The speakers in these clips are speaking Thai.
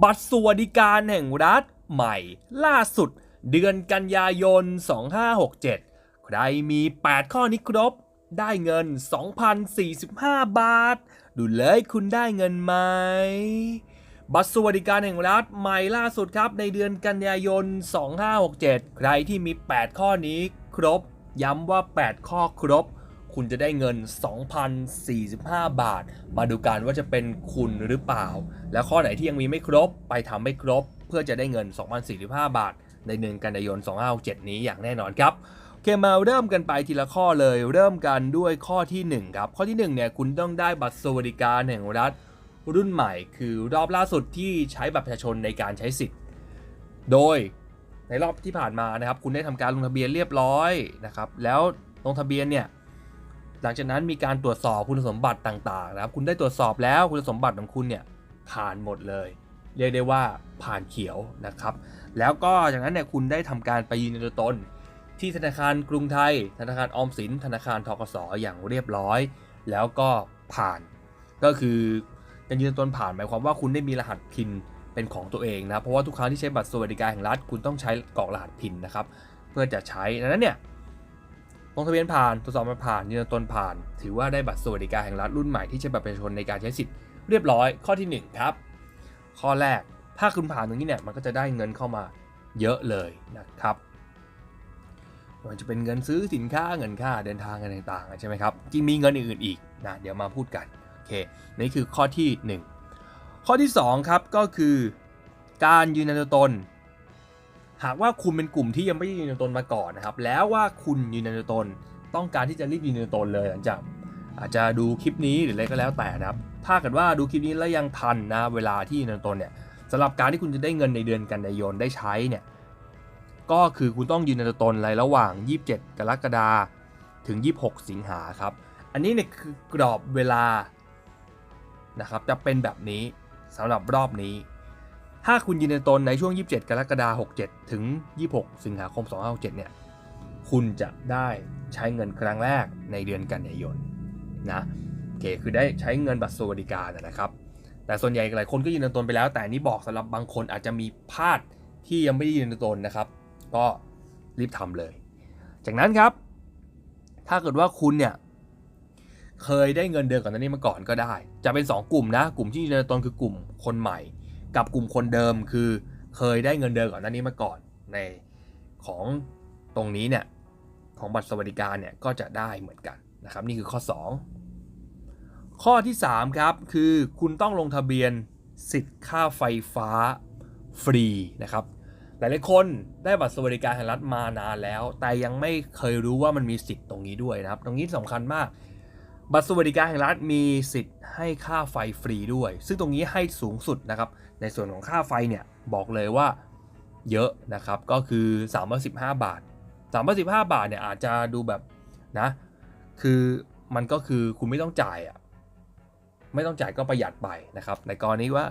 บัตรสวัสดิการแห่งรัฐใหม่ ล่าสุด เดือนกันยายน 2567 ใครมี 8 ข้อนี้ครบ ได้เงิน 2,045 บาท ดูเลยคุณได้เงินไหม บัตรสวัสดิการแห่งรัฐใหม่ล่าสุดครับ ในเดือนกันยายน 2567 ใครที่มี 8 ข้อนี้ครบ ย้ำว่า 8 ข้อครบ คุณจะได้เงิน 2,045 บาท มาดูกันว่าจะเป็นคุณหรือเปล่า แล้วข้อไหนที่ยังมีไม่ครบไปทำไม่ครบ เพื่อจะได้เงิน 2,045 บาท ในเดือนกันยายน 2567 นี้อย่างแน่นอนครับโอเคมาเริ่มกันไปทีละข้อเลย เริ่มกันด้วยข้อทีหนึ่1 ครับ ข้อที่1เนี่ยคุณต้องได้บัตรสวัสดิการแห่งรัฐรุ่นใหม่ คือรอบล่าสุดที่ใช้บัตรประชาชนในการใช้สิทธิ์ โดยในรอบที่ผ่านมานะครับ คุณได้ทำการลงทะเบียนเรียบร้อยนะครับ แล้วลงทะเบียนเนี่ย หลังจากนั้นมีการตรวจสอบคุณสมบัติต่างๆนะครับ คุณได้ตรวจสอบแล้วคุณสมบัติของคุณเนี่ยผ่านหมดเลย เรียกได้ว่าผ่านเขียวนะครับ แล้วก็จากนั้นเนี่ยคุณได้ทำการไปยืนยันตัวตน ที่ธนาคารกรุงไทย ธนาคารออมสิน ธนาคารทกสอย่างเรียบร้อย แล้วก็ผ่าน ก็คือการยืนยันตัวตนผ่านหมายความว่าคุณได้มีรหัสพินเป็นของตัวเองนะเพราะว่าทุกครั้งที่ใช้บัตรสวัสดิการแห่งรัฐคุณต้องใช้กรอกรหัสพินนะครับเพื่อจะใช้ดังนั้นเนี่ย ลงทะเบียนผ่านตรวจสอบมาผ่านยืนยันตนผ่าน ถือว่าได้บัตรสวัสดิการแห่งรัฐรุ่นใหม่ที่ใช้บัตรประชาชนในการใช้สิทธิ์เรียบร้อยข้อที่ 1 ครับ ข้อแรกถ้าคุณผ่านตรงนี้เนี่ยมันก็จะได้เงินเข้ามาเยอะเลยนะครับไมันจะเป็นเงินซื้อสินค้าเงินค่าเดินทางกันต่างๆใช่ไหมครับจริงมีเงินอื่นๆอีกนะเดี๋ยวมาพูดกันโอเคนี่คือข้อที่ 1 ข้อที่ 2 ครับก็คือ การยืนยันตัวตน หากว่าคุณเป็นกลุ่มที่ยังไม่ยืนยันตนมาก่อนนะครับ แล้วว่าคุณยืนยันตน ต้องการที่จะรีบยืนยันตนเลยหลังจากอาจจะดูคลิปนี้หรืออะไรก็แล้วแต่นะครับ ถ้าเกิดว่าดูคลิปนี้แล้วยังทันนะ เวลาที่ยืนยันตนเนี่ยสำหรับการที่คุณจะได้เงินในเดือนกันยายนได้ใช้เนี่ย ก็คือคุณต้องยืนยันตัวตนในระหว่าง 27 กรกฎาคมถึง 26 สิงหาครับ อันนี้เนี่ยคือกรอบเวลานะครับจะเป็นแบบนี้สำหรับรอบนี้ ถ้าคุณยืนยันตนในช่วง 27 กรกฎาคม 67 ถึง 26 สิงหาคม 2567 เนี่ย คุณจะได้ใช้เงินครั้งแรกในเดือนกันยายนนะโอเคคือได้ใช้เงินบัตรสวัสดิการนะครับ แต่ส่วนใหญ่หลายคนก็ยืนยันตนไปแล้ว แต่นี้บอกสำหรับบางคนอาจจะมีพลาดที่ยังไม่ได้ยืนยันตนนะครับ ก็รีบทำเลย จากนั้นครับ ถ้าเกิดว่าคุณเนี่ยเคยได้เงินเดือนก่อนหน้านี้มาก่อนก็ได้ จะเป็น 2 กลุ่มนะ กลุ่มที่ยืนยันตนคือกลุ่มคนใหม่ กับกลุ่มคนเดิมคือเคยได้เงินเดือนก่อนหน้านี้มาก่อนในของตรงนี้เนี่ยของบัตรสวัสดิการเนี่ยก็จะได้เหมือนกันนะครับนี่คือข้อ 2 ข้อที่ 3 ครับ คือคุณต้องลงทะเบียนสิทธิ์ค่าไฟฟ้าฟรีนะครับหลายๆคนได้บัตรสวัสดิการแห่งรัฐมานานแล้ว แต่ยังไม่เคยรู้ว่ามันมีสิทธิ์ตรงนี้ด้วยนะครับ ตรงนี้สำคัญมาก บัตรสวัสดิการแห่งรัฐมีสิทธิ์ให้ค่าไฟฟรีด้วย ซึ่งตรงนี้ให้สูงสุดนะครับ ในส่วนของค่าไฟเนี่ยบอกเลยว่าเยอะนะครับ ก็คือ315 บาท315 บาทเนี่ยอาจจะดูแบบนะ คือมันก็คือคุณไม่ต้องจ่ายอะ ไม่ต้องจ่ายก็ประหยัดไปนะครับ ในกรณีว่า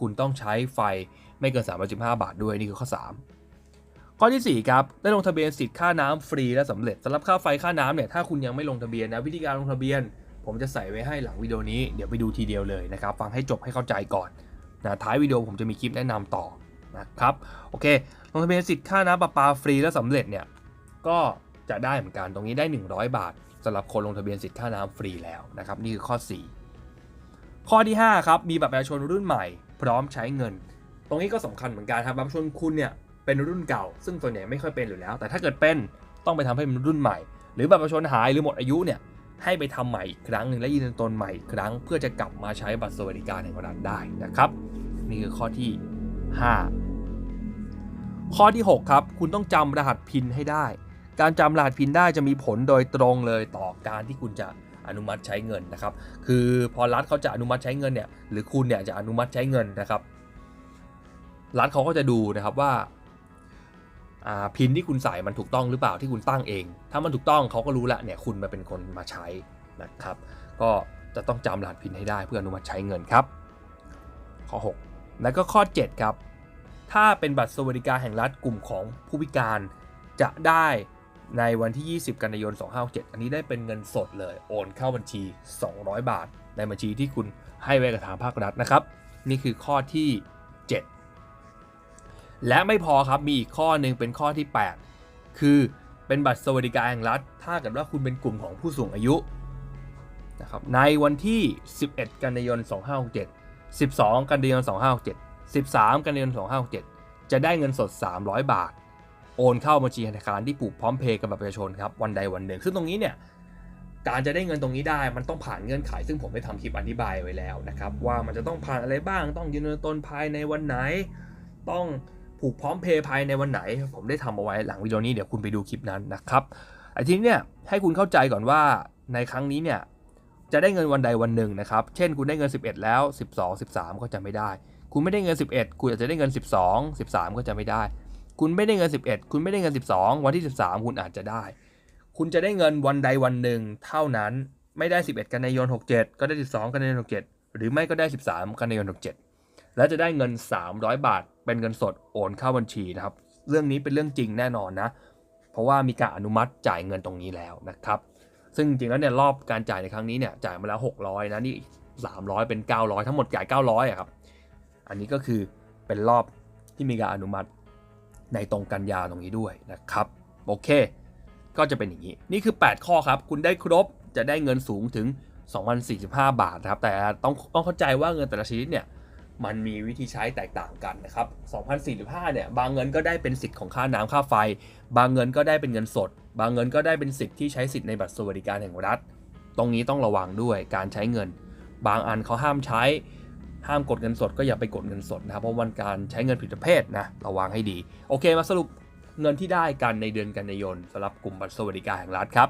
คุณต้องใช้ไฟไม่เกิน 315 บาทด้วยนี่คือข้อ 3 ข้อที่ 4 ครับ ได้ลงทะเบียนสิทธิ์ค่าน้ำฟรีและสำเร็จสำหรับค่าไฟค่าน้ำเนี่ยถ้าคุณยังไม่ลงทะเบียนนะวิธีการลงทะเบียน ผมจะใส่ไว้ให้หลังวิดีโอนี้เดี๋ยวไปดูทีเดียวเลยนะครับ ฟังให้จบให้เข้าใจก่อนนะท้ายวิดีโอผมจะมีคลิปแนะนำต่อนะครับโอเคลงทะเบียนสิทธิ์ค่าน้ำประปาฟรีและสำเร็จเนี่ยก็จะได้เหมือนกันตรงนี้ได้ 100 บาทสำหรับคนลงทะเบียนสิทธิ์ค่าน้ำฟรีแล้วนะครับนี่คือข้อ 4 ข้อที่5ครับมีบัตรประชาชนรุ่นใหม่ พร้อมใช้เงิน ตรงนี้ก็สำคัญเหมือนกันครับบัตรประชาชนคุณเนี่ยเป็นรุ่นเก่า ซึ่งส่วนใหญ่ไม่ค่อยเป็นอยู่แล้ว แต่ถ้าเกิดเป็นต้องไปทำให้เป็นรุ่นใหม่ หรือบัตรประชาชนหายหรือหมดอายุเนี่ย ให้ไปทำใหม่อีกครั้งหนึ่งและยืนยันตนใหม่อีกครั้ง เพื่อจะกลับมาใช้บัตรสวัสดิการแห่งรัฐได้นะครับ นี่คือข้อที่ 5 ข้อที่ 6 ครับ คุณต้องจำรหัสพินให้ได้ การจำรหัสพินได้จะมีผลโดยตรงเลยต่อการที่คุณจะอนุมัติใช้เงินนะครับ คือพอรัฐเขาจะอนุมัติใช้เงินเนี่ย หรือคุณเนี่ยจะอนุมัติใช้เงินนะครับ รัฐเขาก็จะดูนะครับว่า พินที่คุณใส่มันถูกต้องหรือเปล่าที่คุณตั้งเอง ถ้ามันถูกต้องเขาก็รู้ละเนี่ยคุณมาเป็นคนมาใช้นะครับ ก็จะต้องจำรหัสพินให้ได้เพื่ออนุมัติใช้เงินครับ ข้อ 6 แล้วก็ข้อ 7 ครับ ถ้าเป็นบัตรสวัสดิการแห่งรัฐกลุ่มของผู้พิการจะได้ในวันที่ 20 กันยายน 2567อันนี้ได้เป็นเงินสดเลย โอนเข้าบัญชี 200 บาท ในบัญชีที่คุณให้ไว้กับทางภาครัฐนะครับ นี่คือข้อที่ 7 และไม่พอครับมีอีกข้อหนึ่งเป็นข้อที่ 8 คือเป็นบัตรสวัสดิการแห่งรัฐ ถ้าเกิดว่าคุณเป็นกลุ่มของผู้สูงอายุนะครับในวันที่ 11 กันยายน 2567 12 กันยายน 2567 13 กันยายน 2567 จะได้เงินสด 300 บาท โอนเข้าบัญชีธนาคารที่ผูกพร้อมเพย์กับบัตรประชาชนครับวันใดวันหนึ่ง ซึ่งตรงนี้เนี่ยการจะได้เงินตรงนี้ได้มันต้องผ่านเงื่อนไข ซึ่งผมได้ทำคลิปอธิบายไว้แล้วนะครับว่ามันจะต้องผ่านอะไรบ้างต้องยืนยันตนภายในวันไหน ต้อง ผูกพร้อมเพย์ภายในวันไหน ผมได้ทำเอาไว้หลังวิดีโอนี้เดี๋ยวคุณไปดูคลิปนั้นนะครับไอ้ทีนี้เนี่ยให้คุณเข้าใจก่อนว่าในครั้งนี้เนี่ยจะได้เงินวันใดวันหนึ่งนะครับ เช่นคุณได้เงิน 11 แล้ว 12 13 ก็จะไม่ได้ คุณไม่ได้เงิน 11 คุณอาจจะได้เงิน 12 13 ก็จะไม่ได้ คุณไม่ได้เงิน 11 คุณไม่ได้เงิน 12 วันที่ 13 คุณอาจจะได้ คุณจะได้เงินวันใดวันหนึ่งเท่านั้น ไม่ได้ 11 กันยายน 67 ก็ได้ 12 กันยายน 67 หรือไม่ก็ได้ 13 กันยายน 67 แล้วจะได้เงิน 300 บาท เป็นเงินสดโอนเข้าบัญชีนะครับ เรื่องนี้เป็นเรื่องจริงแน่นอนนะ เพราะว่ามีการอนุมัติจ่ายเงินตรงนี้แล้วนะครับ ซึ่งจริงแล้วเนี่ยรอบการจ่ายในครั้งนี้เนี่ยจ่ายมาแล้ว 600 นะนี่ 300 เป็น 900 ทั้งหมดจ่าย 900อะครับ อันนี้ก็คือเป็นรอบที่มีการอนุมัติในตรงกันยาตรงนี้ด้วยนะครับ โอเค ก็จะเป็นอย่างนี้ นี่คือ 8 ข้อครับ คุณได้ครบจะได้เงินสูงถึง 2,045 บาทนะครับ แต่ต้องต้องเข้าใจว่าเงินแต่ละชนิดเนี่ย มันมีวิธีใช้แตกต่างกันนะครับ2,045เนี่ย บางเงินก็ได้เป็นสิทธิ์ของค่าน้ำค่าไฟ บางเงินก็ได้เป็นเงินสด บางเงินก็ได้เป็นสิทธิ์ที่ใช้สิทธิ์ในบัตรสวัสดิการแห่งรัฐ ตรงนี้ต้องระวังด้วยการใช้เงิน บางอันเขาห้ามใช้ ห้ามกดเงินสดก็อย่าไปกดเงินสดนะครับ เพราะวันการใช้เงินผิดประเภทนะ ระวังให้ดี โอเค มาสรุปเงินที่ได้กันในเดือนกันยายนสำหรับกลุ่มบัตรสวัสดิการแห่งรัฐครับ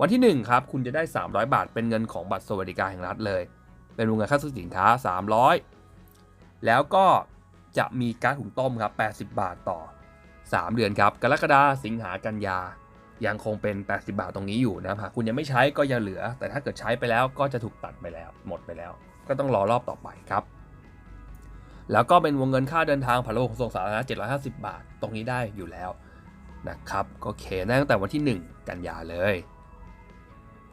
วันที่1ครับ คุณจะได้ 300 บาท เป็นเงินของบัตรสวัสดิการแห่งรัฐเลย เป็นวงเงินค่าซื้อสินค้า 300 แล้วก็จะมีการดหุงต้มครับ 80 บาทต่อ 3 เดือนครับ กรกฎาสิงหากันยา ยังคงเป็น 80 บาทตรงนี้อยู่นะครับหากคุณยังไม่ใช้ก็ยังเหลือ แต่ถ้าเกิดใช้ไปแล้วก็จะถูกตัดไปแล้ว หมดไปแล้ว ก็ต้องรอรอบต่อไปครับ แล้วก็เป็นวงเงินค่าเดินทางผ่านระบบขนส่งสาธารณะ750 บาท ตรงนี้ได้อยู่แล้วนะครับ ก็เคตั้งแต่วันที่ 1 กันยาเลย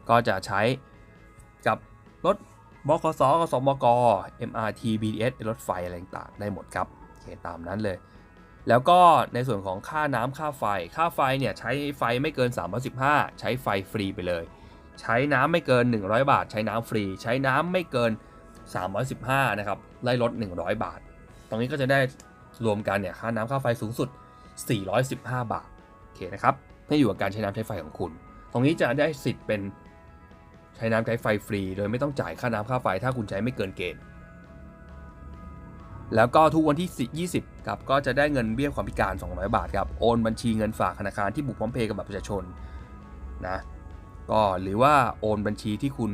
ก็จะใช้กับรถ บขสกสมก MRT BTS รถไฟอะไรต่างได้หมดครับโอเคตามนั้นเลย แล้วก็ในส่วนของค่าน้ำค่าไฟ ค่าไฟเนี่ยใช้ไฟไม่เกิน 315 ใช้ไฟฟรีไปเลย ใช้น้ำไม่เกิน 100 บาท ใช้น้ำฟรี ใช้น้ำไม่เกิน 315 นะครับไล่ลด 100 บาท ตรงนี้ก็จะได้รวมกันเนี่ยค่าน้ำค่าไฟสูงสุด 415 บาทโอเคนะครับให้อยู่กับการใช้น้ำใช้ไฟของคุณ ตรงนี้จะได้สิทธิ์เป็น ใช้น้ำใช้ไฟฟรี โดยไม่ต้องจ่ายค่าน้ำค่าไฟถ้าคุณใช้ไม่เกินเกณฑ์ แล้วก็ทุกวันที่ 20ครับก็จะได้เงินเบี้ยความพิการ 200 บาทครับ โอนบัญชีเงินฝากธนาคารที่บุกพร้อมเพย์กับบัตรประชาชนนะก็หรือว่าโอนบัญชีที่คุณ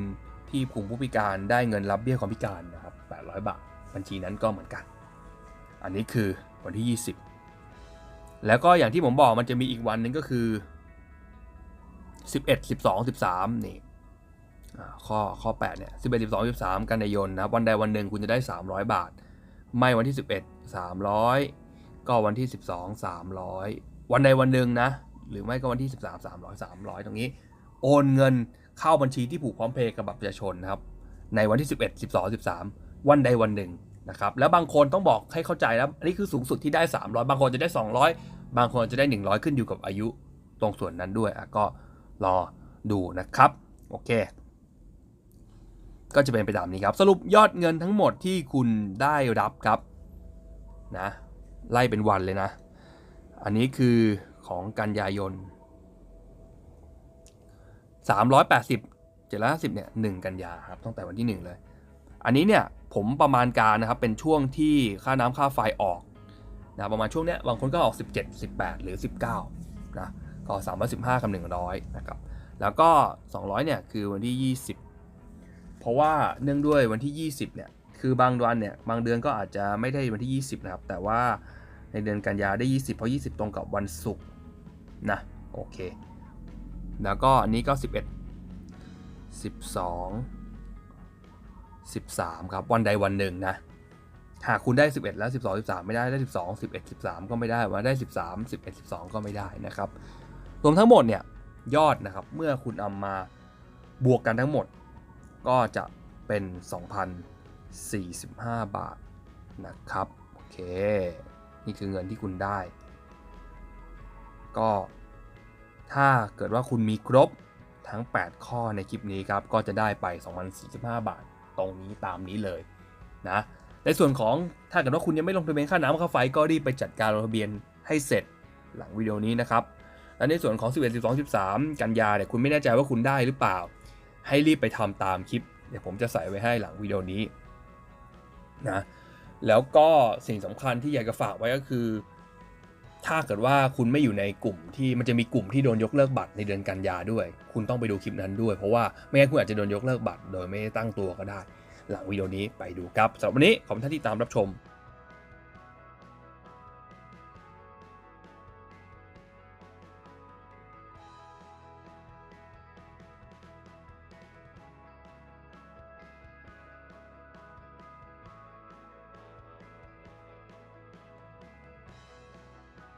ที่กลุ่มผู้พิการได้เงินรับเบี้ยความพิการนะครับ 800 บาท บัญชีนั้นก็เหมือนกัน อันนี้คือวันที่ 20 แล้วก็อย่างที่ผมบอกมันจะมีอีกวันหนึงก็คือ 11 12 13นี่อ่า ข้อข้อ8เนี่ย11 12 13 กันยายนนะครับวันใดวันหนึ่งคุณจะได้ 300 บาท ไม่วันที่ 11 300 ก็วันที่ 12 300 วันใดวันหนึ่งนะ หรือไม่ก็วันที่ 13 300 300 ตรงนี้ โอนเงินเข้าบัญชีที่ผูกพร้อมเพย์กับบัตรประชาชนนะครับในวันที่ 11 12 13 วันใดวันหนึ่งนะครับแล้วบางคนต้องบอกให้เข้าใจแล้วอันนี้คือสูงสุดที่ได้ 300 บางคนจะได้ 200 บางคนจะได้ 100 ขึ้นอยู่กับอายุตรงส่วนนั้นด้วยอะก็รอดูนะครับ โอเค ก็จะเป็นไปตามนี้ครับ สรุปยอดเงินทั้งหมดที่คุณได้รับครับนะไล่เป็นวันเลยนะ อันนี้คือของกันยายน 380 750เนี่ย1กันยาครับตั้งแต่วันที่ 1 เลย อันนี้เนี่ยผมประมาณการนะครับเป็นช่วงที่ค่าน้ำค่าไฟออกนะประมาณช่วงเนี้ยบางคนก็ออก 17 18 หรือ 19นะก็315กับ100นะครับแล้วก็ 200เนี่ยคือวันที่ 20 เพราะว่าเนื่องด้วยวันที่ 20 เนี่ย คือบางวันเนี่ย บางเดือนก็อาจจะไม่ได้วันที่ 20 นะครับ แต่ว่าในเดือนกันยาได้ 20 เพราะ 20 ตรงกับวันศุกร์นะ โอเค แล้วก็อันนี้ก็ 11 12 13 ครับ วันใดวันหนึ่งนะ หากคุณได้ 11 แล้ว 12 13 ไม่ได้ ได้ 12 11 13 ก็ไม่ได้ว่าได้ 13 11 12 ก็ไม่ได้นะครับ รวมทั้งหมดเนี่ย ยอดนะครับ เมื่อคุณเอามาบวกกันทั้งหมด ก็จะเป็น 2,045 บาทนะครับ โอเค นี่คือเงินที่คุณได้ ก็ถ้าเกิดว่าคุณมีครบทั้ง 8 ข้อในคลิปนี้ครับ ก็จะได้ไป 2,045 บาทตรงนี้ตามนี้เลยนะ ในส่วนของถ้าเกิดว่าคุณยังไม่ลงทะเบียนค่าน้ำค่าไฟก็รีบไปจัดการลงทะเบียนให้เสร็จหลังวิดีโอนี้นะครับ และในส่วนของ 11 12 13 กันยาเนี่ยคุณไม่แน่ใจว่าคุณได้หรือเปล่า ให้รีบไปทำตามคลิป เดี๋ยวผมจะใส่ไว้ให้หลังวิดีโอนี้นะแล้วก็สิ่งสำคัญที่อยากจะฝากไว้ก็คือ ถ้าเกิดว่าคุณไม่อยู่ในกลุ่มที่มันจะมีกลุ่มที่โดนยกเลิกบัตรในเดือนกันยาด้วย คุณต้องไปดูคลิปนั้นด้วย เพราะว่าไม่งั้นคุณอาจจะโดนยกเลิกบัตร โดยไม่ได้ตั้งตัวก็ได้ หลังวิดีโอนี้ไปดูครับสำหรับวันนี้ขอบคุณท่านที่ตามรับชม